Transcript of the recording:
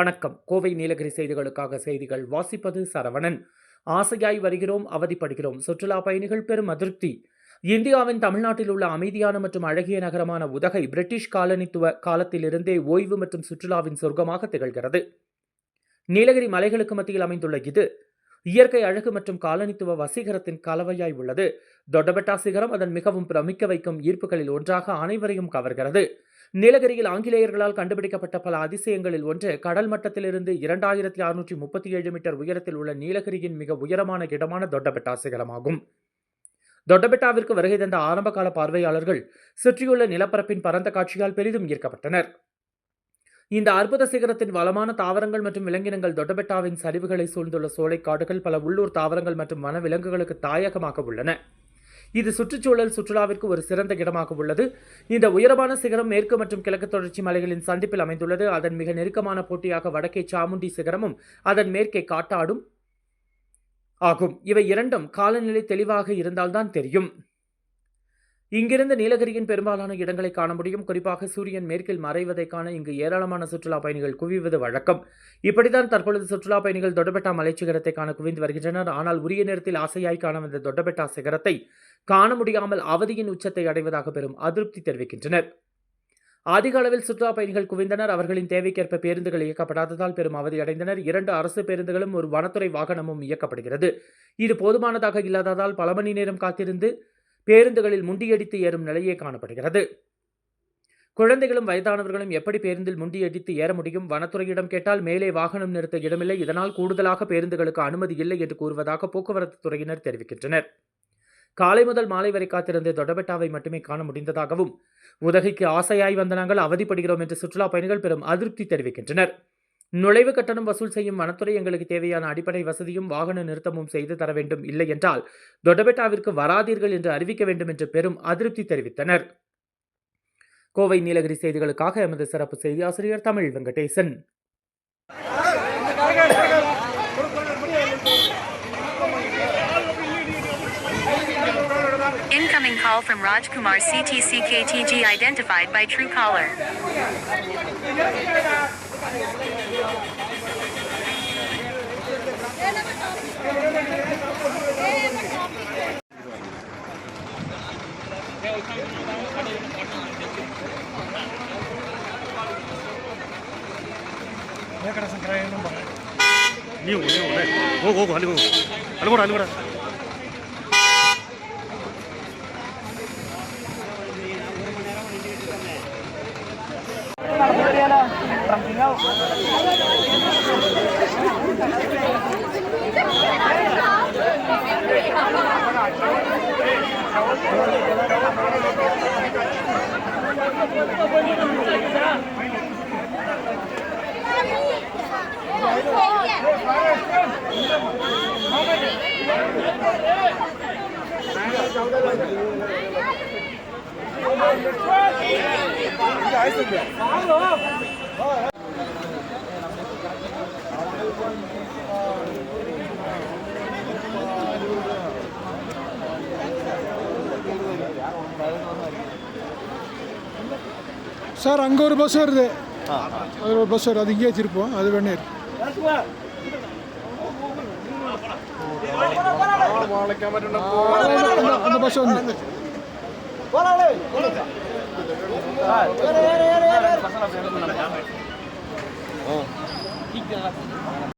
வணக்கம். கோவை நீலகிரி செய்திகளுக்காக செய்திகள் வாசிப்பது சரவணன். ஆசையாய் வருகிறோம் அவதிப்படுகிறோம். சுற்றுலா பயணிகள் பெரும் அதிருப்தி. இந்தியாவின் தமிழ்நாட்டில் உள்ள அமைதியான மற்றும் அழகிய நகரமான உதகை பிரிட்டிஷ் காலனித்துவ காலத்திலிருந்தே ஓய்வு மற்றும் சுற்றுலாவின் சொர்க்கமாக திகழ்கிறது. நீலகிரி மலைகளுக்கு மத்தியில் அமைந்துள்ள இது இயற்கை அழகு மற்றும் காலனித்துவ வசீகரத்தின் கலவையாய் உள்ளது. தொட்டபெட்டா சிகரம் அதன் மிகவும் பிரமிக்க வைக்கும் ஈர்ப்புகளில் ஒன்றாக அனைவரையும் கவர்கிறது. நீலகிரியில் ஆங்கிலேயர்களால் கண்டுபிடிக்கப்பட்ட பல அதிசயங்களில் ஒன்று கடல் மட்டத்திலிருந்து இரண்டாயிரத்தி அறுநூற்றி முப்பத்தி ஏழு மீட்டர் உயரத்தில் உள்ள நீலகிரியின் மிக உயரமான இடமான தொட்டபெட்டா சிகரமாகும் தொட்டபெட்டாவிற்கு வருகை தந்த ஆரம்பகால பார்வையாளர்கள் சுற்றியுள்ள நிலப்பரப்பின் பரந்த காட்சியால் பெரிதும் ஈர்க்கப்பட்டனர். இந்த அற்புத சிகரத்தின் வளமான தாவரங்கள் மற்றும் விலங்கினங்கள் தொட்டபெட்டாவின் சரிவுகளை சூழ்ந்துள்ள சோலைக்காடுகள் பல உள்ளூர் தாவரங்கள் மற்றும் வனவிலங்குகளுக்கு தாயகமாக உள்ளன. இது சுற்றுச்சூழல் சுற்றுலாவிற்கு ஒரு சிறந்த இடமாக உள்ளது. இந்த உயரமான சிகரம் மேற்கு மற்றும் கிழக்கு தொடர்ச்சி மலைகளின் சந்திப்பில் அமைந்துள்ளது. அதன் மிக நெருக்கமான போட்டியாக வடக்கே சாமுண்டி சிகரமும் அதன் மேற்கே காட்டாடும் ஆகும். இவை இரண்டும் காலநிலை தெளிவாக இருந்தால்தான் தெரியும். இங்கிருந்து நீலகிரியின் பெரும்பாலான இடங்களை காண முடியும். குறிப்பாக சூரியன் மேற்கில் மறைவதை காண இங்கு ஏராளமான சுற்றுலா பயணிகள் குவிவது வழக்கம். இப்படித்தான் தற்பொழுது சுற்றுலா பயணிகள் தொட்டபெட்டா மலைச்சிகரத்தை காண குவிந்து வருகின்றனர். ஆனால் உரிய நேரத்தில் ஆசையாய் காண வந்த தொட்டபெட்டா சிகரத்தை காண முடியாமல் அவதியின் உச்சத்தை அடைவதாக பெரும் அதிருப்தி தெரிவிக்கின்றனர். அதிக அளவில் சுற்றுலா பயணிகள் குவிந்தனர். அவர்களின் தேவைக்கேற்ப பேருந்துகள் இயக்கப்படாததால் பெரும் அவதி அடைந்தனர். இரண்டு அரசு பேருந்துகளும் ஒரு வனத்துறை வாகனமும் இயக்கப்படுகிறது. இது போதுமானதாக இல்லாததால் பல மணி நேரம் காத்திருந்து பேருந்துகளில் முண்டியடித்து ஏறும் நிலையே காணப்படுகிறது. குழந்தைகளும் வயதானவர்களும் எப்படி பேருந்தில் முண்டியடித்து ஏற முடியும்? வனத்துறையிடம் கேட்டால் மேலே வாகனம் நிறுத்த இடமில்லை. இதனால் கூடுதலாக பேருந்துகளுக்கு அனுமதி இல்லை என்று கூறுவதாக போக்குவரத்து துறையினர் தெரிவிக்கின்றனர். காலை முதல் மாலை வரை காத்திருந்த தொடபெட்டாவை மட்டுமே காண முடிந்ததாகவும் உதகைக்கு ஆசையாய் வந்த நாங்கள் அவதிப்படுகிறோம் என்று சுற்றுலா பயணிகள் பெரும் அதிருப்தி தெரிவிக்கின்றனர். நுழைவு கட்டணம் வசூல் செய்யும் வனத்துறை எங்களுக்கு தேவையான அடிப்படை வசதியும் வாகன நிறுத்தமும் செய்து தர வேண்டும். இல்லை என்றால் தொட்டபெட்டாவிற்கு வராதீர்கள் என்று அறிவிக்க வேண்டும் என்று பெரும் அதிருப்தி தெரிவித்தனர். கோவை நீலகிரி செய்திகளுக்காக எமது சிறப்பு செய்தி ஆசிரியர் Tamil Venkatesan. Incoming call from Rajkumar CTCKTG identified by Truecaller. ನೀವು ನೀವು ಹೋಗು ಹೋಗು ಅಲ್ಲಿ ಹೋಗು ಅಲ್ಲಿ ಕೂಡ ಅಲ್ಲಿ ಕೂಡ சார் அங்கே ஒரு பஸ் வருது அது ஒரு பஸ் வருது அது இங்கேயே வச்சிருப்போம் அது வேணே இருக்கு அந்த- அந்த பஸ் வந்து ঠিক